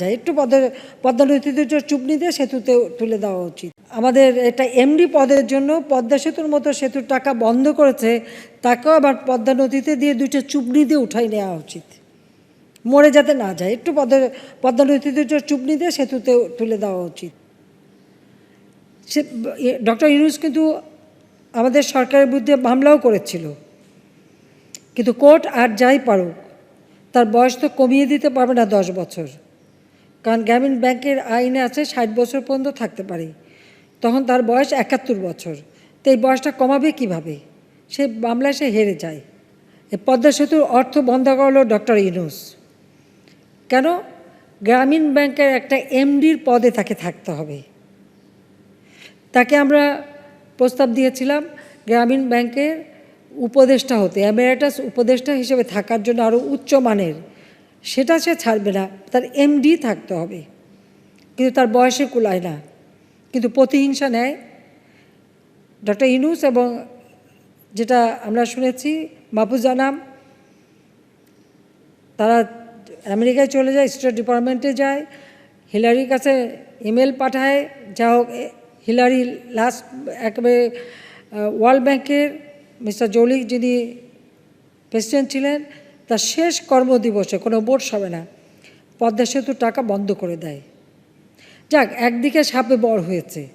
যায় একটু পদ পদ্মনদীতে যে চুপনি দিয়ে সেতুতে তুলে দেওয়া উচিত। আমাদের এটা এমডি পদের জন্য, পদ্মা সেতুর মতো সেতুর টাকা বন্ধ করেছে, তাকেও আবার পদ্মা নদীতে দিয়ে দুইটা চুপনি দিয়ে উঠাই নেওয়া উচিত। মরে যাতে না যায়, একটু পদ পদ্মা যে চুপনি দিয়ে সেতুতে তুলে দেওয়া উচিত। সে ডক্টর ইউনুস কিন্তু আমাদের সরকারের বিরুদ্ধে মামলাও করেছিল। কিন্তু কোর্ট আর যাই পারুক, তার বয়স তো কমিয়ে দিতে পারবে না দশ বছর। কারণ গ্রামীণ ব্যাংকের আইনে আছে ষাট বছর পর্যন্ত থাকতে পারে। তখন তার বয়স একাত্তর বছর। তো এই বয়সটা কমাবে কীভাবে? সে মামলায় সে হেরে যায়। এই পদ্মা সেতুর অর্থ বন্ধ করল ডক্টর ইনুস কেন? গ্রামীণ ব্যাংকের একটা এমডির পদে তাকে থাকতে হবে। তাকে আমরা প্রস্তাব দিয়েছিলাম, গ্রামীণ ব্যাংকের উপদেষ্টা হতে, অ্যামেরাটাস উপদেষ্টা হিসেবে থাকার জন্য আরও উচ্চ মানের সেটা সে ছাড়বে না। তার এমডি থাকতে হবে। কিন্তু তার বয়সে কুলায় না। কিন্তু প্রতিহিংসা নেয়। ডক্টর ইনুস এবং যেটা আমরা শুনেছি, মাহফুজ জানাম তারা আমেরিকায় চলে যায়, স্টেট ডিপার্টমেন্টে যায়, হিলারির কাছে ইমেল পাঠায়, যা হোক হিলারি লাস্ট একেবারে ওয়ার্ল্ড ব্যাংকের মিস্টার জৌলিক যিনি প্রেসিডেন্ট ছিলেন তার শেষ কর্মদিবসে কোনো বোর্ড হবে না। পদ্মা সেতু টাকা বন্ধ করে দেয়। যাক, একদিকে সাপে বড় হয়েছে।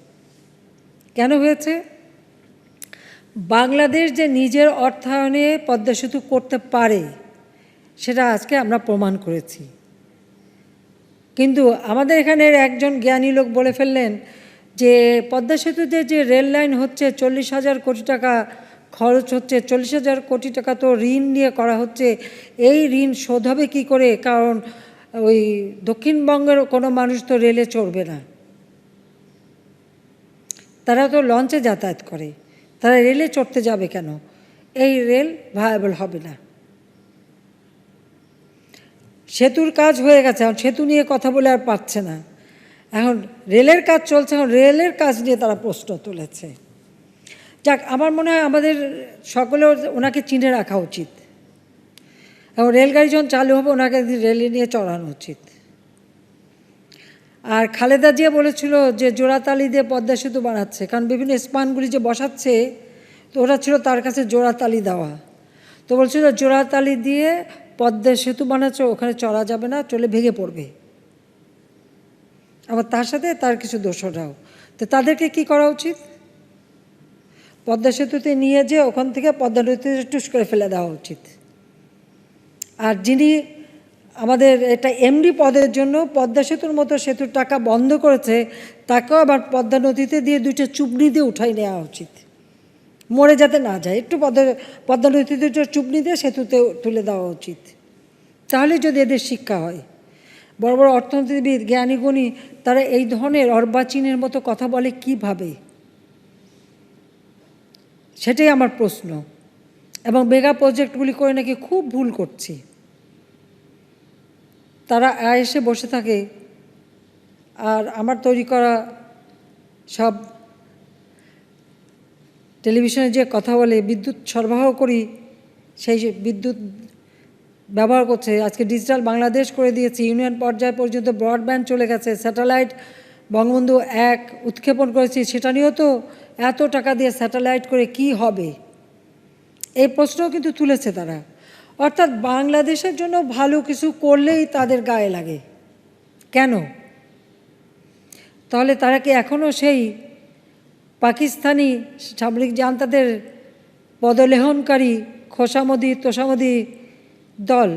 কেন হয়েছে? বাংলাদেশ যে নিজের অর্থায়নে পদ্মা সেতু করতে পারে, সেটা আজকে আমরা প্রমাণ করেছি। কিন্তু আমাদের এখানের একজন জ্ঞানী লোক বলে ফেললেন যে, পদ্মা সেতুতে যে রেল লাইন হচ্ছে চল্লিশ হাজার কোটি টাকা খরচ হচ্ছে চল্লিশ হাজার কোটি টাকা। তো ঋণ নিয়ে করা হচ্ছে। এই ঋণ শোধ হবে কী করে? কারণ ওই দক্ষিণবঙ্গের কোনো মানুষ তো রেলে চড়বে না। তারা তো লঞ্চে যাতায়াত করে। তারা রেলে চড়তে যাবে কেন? এই রেল ভায়াবল হবে না। সেতুর কাজ হয়ে গেছে। এখন সেতু নিয়ে কথা বলে আর পারছে না। এখন রেলের কাজ চলছে। এখন রেলের কাজ নিয়ে তারা প্রশ্ন তুলেছে। যাক, আমার মনে হয় আমাদের সকলেও ওনাকে চিনে রাখা উচিত। এবং রেলগাড়ি যখন চালু হবে, ওনাকে রেলে নিয়ে চড়ানো উচিত। আর খালেদা জিয়া বলেছিল যে, জোড়াতালি দিয়ে পদ্মা সেতু বানাচ্ছে, কারণ বিভিন্ন স্পানগুলি যে বসাচ্ছে, তো ওটা ছিল তার কাছে জোড়াতালি দেওয়া। তো বলছিল, জোড়াতালি দিয়ে পদ্মা সেতু বানাচ্ছে, ওখানে চড়া যাবে না, চলে ভেঙে পড়বে। আবার তার সাথে তার কিছু দোষরাও তো তাদেরকে কি করা উচিত? পদ্মা সেতুতে নিয়ে যে ওখান থেকে পদ্মা নদীতে টুস করে ফেলে দেওয়া উচিত। আর যিনি আমাদের এটা এমডি পদের জন্য পদ্মা সেতুর মতো সেতুর টাকা বন্ধ করেছে, তাকেও আবার পদ্মা নদীতে দিয়ে দুইটা চুবনি দিয়ে উঠাই নেওয়া উচিত। মরে যাতে না যায়, একটু পদ্মা পদ্মা নদীতে দুটো চুবনি দিয়ে সেতুতে তুলে দেওয়া উচিত। তাহলে যদি এদের শিক্ষা হয়, বড় বড় অর্থনীতিবিদ, জ্ঞানীগুণী, তারা এই ধরনের অর্বাচীনের মতো কথা বলে কীভাবে? সেটাই আমার প্রশ্ন। এবং মেগা প্রজেক্টগুলি করে নাকি খুব ভুল করছি। তারা এসে বসে থাকে। আর আমার তৈরি করা সব টেলিভিশনে যে কথা বলে, বিদ্যুৎ সরবরাহ করি, সেই বিদ্যুৎ ব্যবহার করছে। আজকে ডিজিটাল বাংলাদেশ করে দিয়েছে। ইউনিয়ন পর্যায় পর্যন্ত ব্রডব্যান্ড চলে গেছে স্যাটেলাইট বঙ্গবন্ধু এক উৎক্ষেপণ করেছি, সেটা নিয়েও তো এত টাকা দিয়ে স্যাটেলাইট করে কি হবে? এই প্রশ্নও কিন্তু তুলেছে তারা। অর্থাৎ বাংলাদেশের জন্য ভালো কিছু করলেই তাদের গায়ে লাগে। কেন? তাহলে তারা কি এখনও সেই পাকিস্তানি সামরিক জান্তাদের পদলেহনকারী খোসামদি, তোষামদি দল